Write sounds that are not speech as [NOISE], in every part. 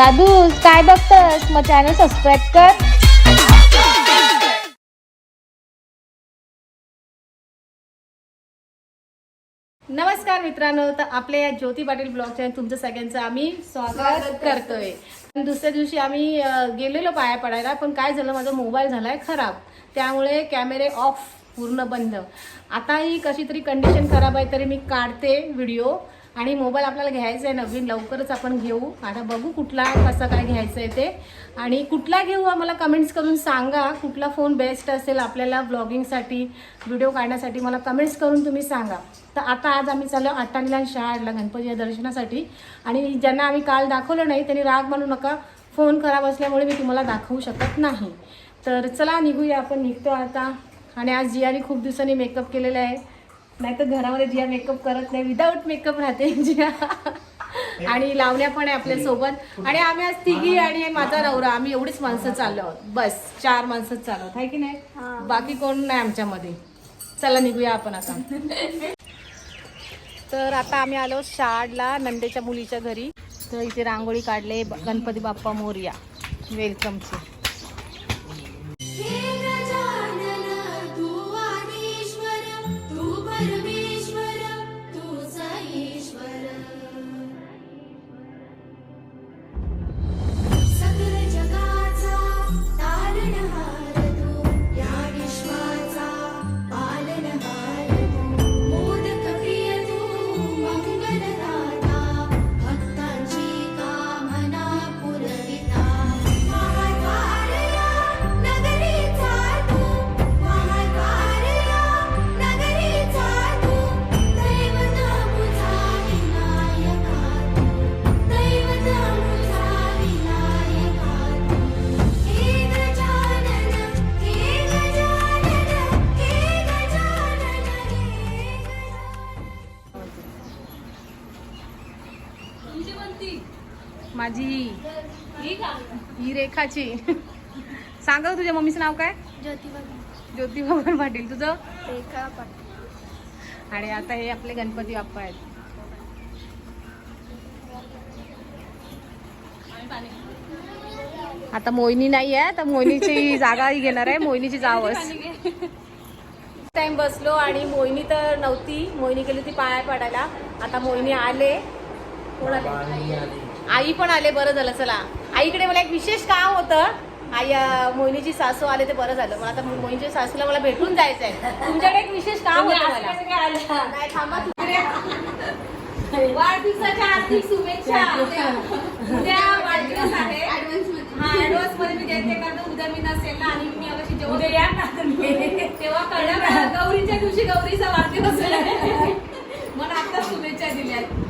दादू काय बघतस? मग channel subscribe कर. नमस्कार मित्रांनो तर आपल्या या ज्योती पाटील ब्लॉगच्या तुमचं सगळ्यांचं आम्ही स्वागत करतोय. दुसऱ्या दिवशी आम्ही गेलेलो पाया पडायला पण काय झालं माझा मोबाईल झालाय खराब. त्यामुळे कॅमेरे ऑफ पूर्ण बंद. आता ही कशी तरी कंडिशन खराब आहे तरी मी काढते व्हिडिओ आणि मोबाईल आपल्याला घ्यायचा आहे नवीन लवकरच आपण घेऊ. आता बघू कुठला कसं काय घ्यायचं आहे ते. आणि कुठला घेऊ आम्हाला कमेंट्स करून सांगा. कुठला फोन बेस्ट असेल आपल्याला ब्लॉगिंगसाठी व्हिडिओ काढण्यासाठी मला कमेंट्स करून तुम्ही सांगा. तर आता आज आम्ही चाललो आटाणीला शहाडला गणपती दर्शनासाठी. आणि ज्यांना आम्ही काल दाखवलं नाही त्यांनी राग मानू नका. फोन खराब असल्यामुळे मी तुम्हाला दाखवू शकत नाही. तर चला निघूया आपण निघतो आता. आणि आज जियाने खूप दिवसांनी मेकअप केलेला आहे. नाही तर घरामध्ये जिया मेकअप करत नाही विदाऊट मेकअप राहते जिया. आणि लावण्या पण आहे आपल्यासोबत. आणि आम्ही आज तिघी आणि माझा नवरा आम्ही एवढीच माणसं चाललो आहोत बस चार माणसं चाललो आहे की नाही? बाकी कोण नाही आमच्यामध्ये. चला निघूया आपण आता. तर आता आम्ही आलो शाडला नंदेच्या मुलीच्या घरी. तर इथे रांगोळी काढले गणपती बाप्पा मोरया. वेलकमचे माझी ही. रेखाची. सांग तुझ्या मम्मीचं नाव काय? ज्योतिबा ज्योती भवन पाटील. तुझं? रेखा पाटील. आणि आता हे आपले गणपती बाप्पा आहेत. आता मोहिनी नाही आहे तर मोहिनीची जागाही घेणार आहे. मोहिनीची [LAUGHS] जावच टाइम बसलो आणि मोहिनी तर नव्हती. मोहिनी गेली होती पाया पडायला. आता मोहिनी आले. कोण आले? आई पण आले बरं झालं चला. आईकडे मला एक विशेष काम होतं. आई मोहिनीची सासू आले ते बरं झालं. मला आता मोहिनीच्या सासूला मला भेटून जायचं आहे तुमच्याकडे एक विशेष काम होतं वाढदिवसाच्या हार्दिक शुभेच्छा. उद्या वाढदिवस आहे. हा ऍडव्हान्समध्ये मी देते कारण उद्या मी नसेल ना आणि मी अवश्य जेव्हा तेव्हा कळलं गौरीच्या दिवशी गौरीचा वाढदिवस आहे. [LAUGHS] मला आता शुभेच्छा दिल्यात. मोहिनी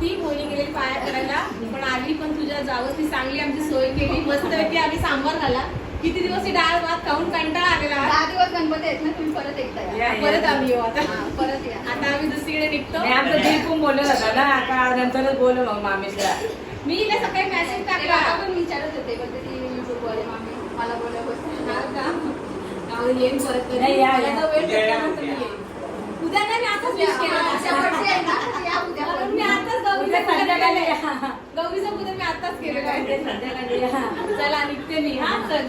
नव्हती मोहिनी गेलेली पाया करायला. पण आली पण तुझ्या जावं ती चांगली आमची सोय केली. मस्तपैकी आम्ही सांबार झाला किती दिवस ही डाळ भात खाऊन कंटाळा आलेला? दहा दिवस गणपती आहेत ना तुम्ही परत एकदा या. परत आम्ही येऊ आता. हा, परत या. आता आम्ही दुसरीकडे निघतो. नाही, आमचं बोलत होता ना. का नंतरच बोलू मग मामीसला मी हिला सकाळी मेसेज ते टाकला. काका पण विचारत होते बोलते ती आहे मामी. मला बोलत होते हा येईन परत कधी. नाही, या, मला या. तर वेळ भेटल्यानंतर मी येईन. उद्या नाही मी आताच केलं. या उद्या मी पूजन संध्याकाळी. गौरीचं पूजन मी आताच केलेलं आहे. संध्याकाळी या. [LAUGHS] चला निघते मी. हा चल.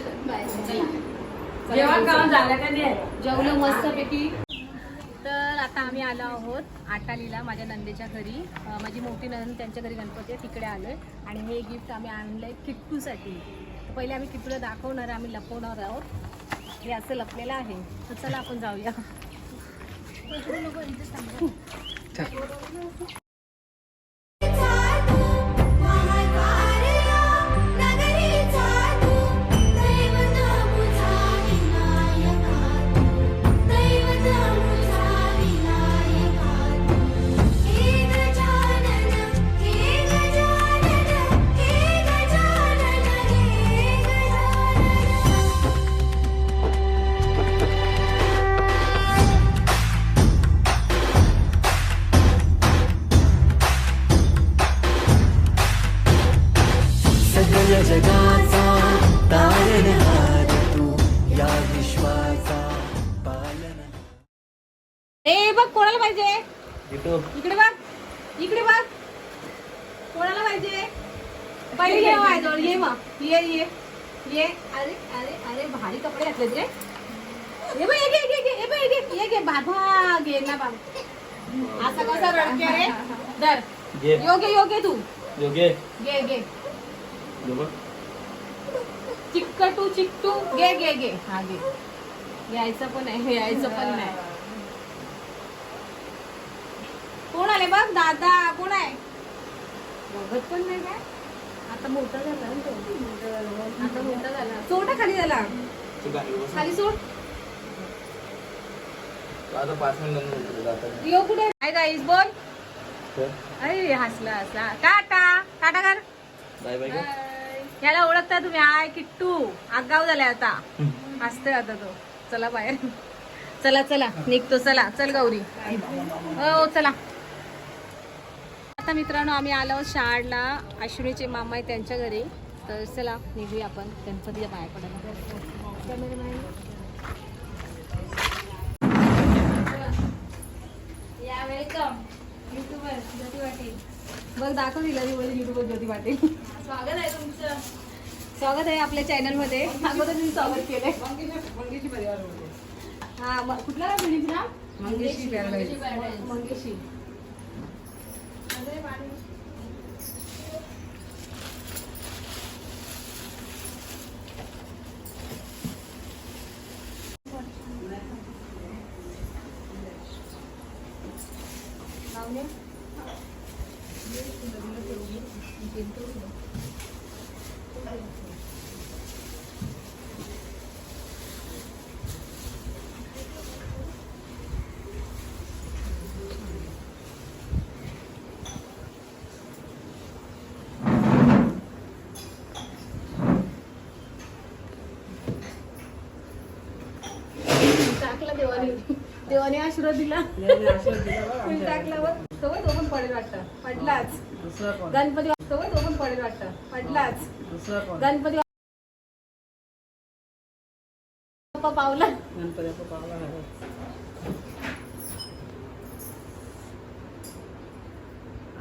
जेवण काम झालं का नाही? जेवलं मस्तपैकी. तर आता आम्ही आलो आहोत आटालीला माझ्या नंदेच्या घरी. माझी मोठी नंद त्यांच्या घरी गणपती आहे तिकडे आलोय. आणि हे गिफ्ट आम्ही आणलंय किट्टूसाठी. तर पहिले आम्ही किट्टूला दाखवणार आहे, आम्ही लपवणार आहोत. हे असं लपलेलं आहे. तर चला आपण जाऊया. [LAUGHS] बघ कोणाला पाहिजे इकडे बघ इकडे बघ कोणाला पाहिजे पहिले ये माझ्याजवळ ये मग ये ये ये अरे अरे अरे भारी कपडे घातले रे ये बाई, ये घे घे ये बाई, ये घे ये घे बाबा घे ना बाबा असा कसा रडके रे धर घे योग्य योग्य तू योग्य घे घे हे बघ. चिकटू चिकटू घे घे घे हा घे यायचं पण आहे हे यायचं पण नाही कोण आले बघ? दादा कोण आहे? बघत पण नाही काय? आता मोठा झाला ना तो. आता मोठा झाला. सोड ना खाली झाला. खाली सोड. आता पाच मिनिट जातात यो कुठे? काय गाईस बोल. अरे हसला हसला. टाटा. टाटा कर. बाय. याला ओळखता तुम्ही. हाय किट्टू. आगाव झालाय आता. हसतोय आता तो. चला बाहेर. चला चला. निघतो. चला. चल गौरी. हो चला. आता मित्रांनो आम्ही आलो शाळला. अश्विनीचे मामा आहे त्यांच्या घरी. तर चला निघूया आपण. गणपतीच्या पाया पडायला. या वेलकम युट्यूबर ज्योती पाटील. बघ दाखव दिला युट्यूबवर ज्योती पाटील. स्वागत आहे तुमचं. स्वागत आहे आपल्या चॅनलमध्ये. अगोदर तुम्ही स्वागत केलंय. हा कुठला मंगेशी मंगेशी. टाकला देवाने. देवाने आशीर्वाद दिला. फुल टाकल्यावर तो तो पण पडेल वाटतं. पडलाच. गणपती तो पण पडेल वाटतं. पडलाच. गणपती बाप्पा पावला. गणपती पावला.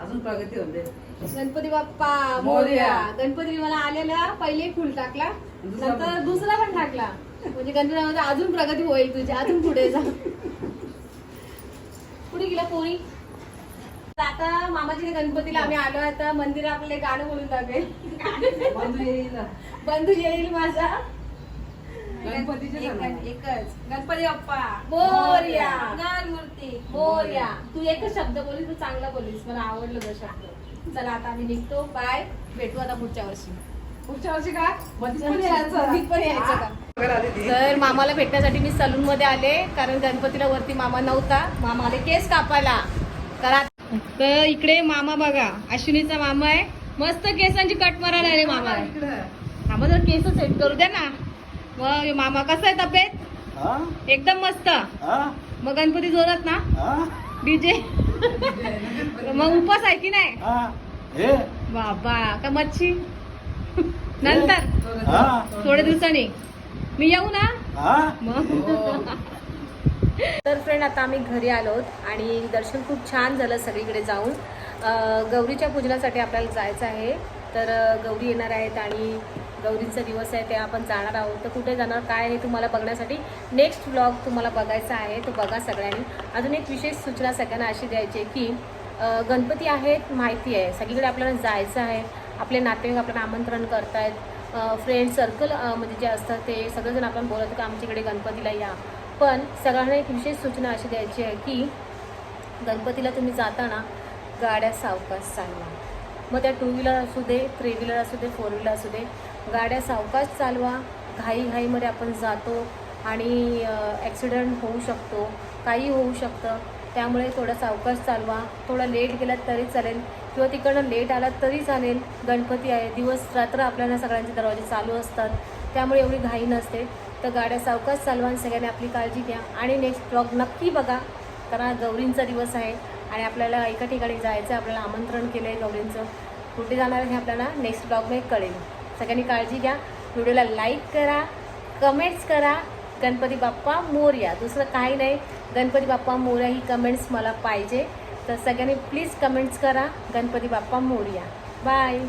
अजून प्रगती होते. गणपती बाप्पा मोरया. गणपती मला आलेला पहिले फुल टाकला. नंतर दुसरा पण टाकला. म्हणजे गणपती अजून प्रगती होईल तुझी अजून पुढे जा. पुढे गेला पोरी? आता मामाजीने गणपतीला आम्ही आलो आता मंदिर आपले गाणं बोलून लागेल. बंधू येईल. माझा. गणपतीचे एकच एकच. गणपती बाप्पा. मूर्ती मोरया तू एकच शब्द बोलीस तू चांगला बोलीस. मला आवडलं तो शब्द. चला आता आम्ही निघतो. बाय. भेटू आता पुढच्या वर्षी. पुढच्या वर्षी का पण यायचं का? तर मामाला भेटण्यासाठी मी सलून मध्ये आले कारण गणपतीला वरती मामा नव्हता. मामा आले केस कापायला. करा तर इकडे मामा बघा अश्विनीचा मामा आहे. मस्त केसांची कट मारायला आले मामा मामा जर केस सेट करू द्या ना. मग मामा कसा आहे तब्येत? हा? एकदम मस्त. हा? मग गणपती जोरात ना. हा? डीजे [LAUGHS] मग उपास आहे की नाही? बाबा का मच्छी? नंतर. हा? थोड्या दिवसांनी. मी येऊ ना? हा? तर फ्रेंड आता आम्ही घरी आलोत आणि दर्शन खूप छान झालं सगळीकडे जाऊन. गौरीच्या पूजनासाठी आपल्याला जायचं आहे. तर गौरी येणार आहेत आणि गौरीचा दिवस आहे ते आपण जाणार आहोत. तर कुठे जाणार काय आहे तुम्हाला बघण्यासाठी नेक्स्ट ब्लॉग तुम्हाला बघायचा आहे तो बघा सगळ्यांनी. अजून एक विशेष सूचना सगळ्यांना अशी द्यायची की गणपती आहेत माहिती आहे. सगळीकडे आपल्याला जायचं आहे. आपले नातेवाईक आपल्याला आमंत्रण करतायत. फ्रेंड सर्कल म्हणजे जे असतात ते सगळेजण आपण बोलत का आमच्याकडे गणपतीला या. पण सगळ्यांना एक विशेष सूचना अशी द्यायची आहे की गणपतीला तुम्ही जाताना गाड्या सावकाश चालवा. मग त्या टू व्हीलर असू दे थ्री व्हीलर असू दे फोर व्हीलर असू दे गाड्या सावकाश चालवा. घाई घाईमध्ये आपण जातो आणि ॲक्सिडंट होऊ शकतो काही होऊ शकतं. त्यामुळे थोडं सावकाश चालवा. थोडा लेट गेलात तरी चालेल. किंवा तिकडनं लेट आलात तरी चालेल. गणपती आहे. दिवस रात्र आपल्याला सगळ्यांचे दरवाजे चालू असतात. त्यामुळे एवढी घाई नसते. तर गाड्या सावकाश चालवा आणि सगळ्यांनी आपली काळजी घ्या. आणि नेक्स्ट ब्लॉग नक्की बघा. कारण गौरींचा दिवस आहे आणि आपल्याला एका ठिकाणी जायचं आहे. आपल्याला आमंत्रण केलं आहे गौरींचं. कुठे जाणार आहे हे आपल्याला नेक्स्ट ब्लॉगमध्ये कळेल. सगळ्यांनी काळजी घ्या. व्हिडिओला लाईक करा. कमेंट्स करा. गणपती बाप्पा मोर्या. दुसरं काही नाही. गणपती बाप्पा मोर्या ही कमेंट्स मला पाहिजे. तर सगळ्यांनी प्लीज कमेंट्स करा. गणपती बाप्पा मोरया. बाय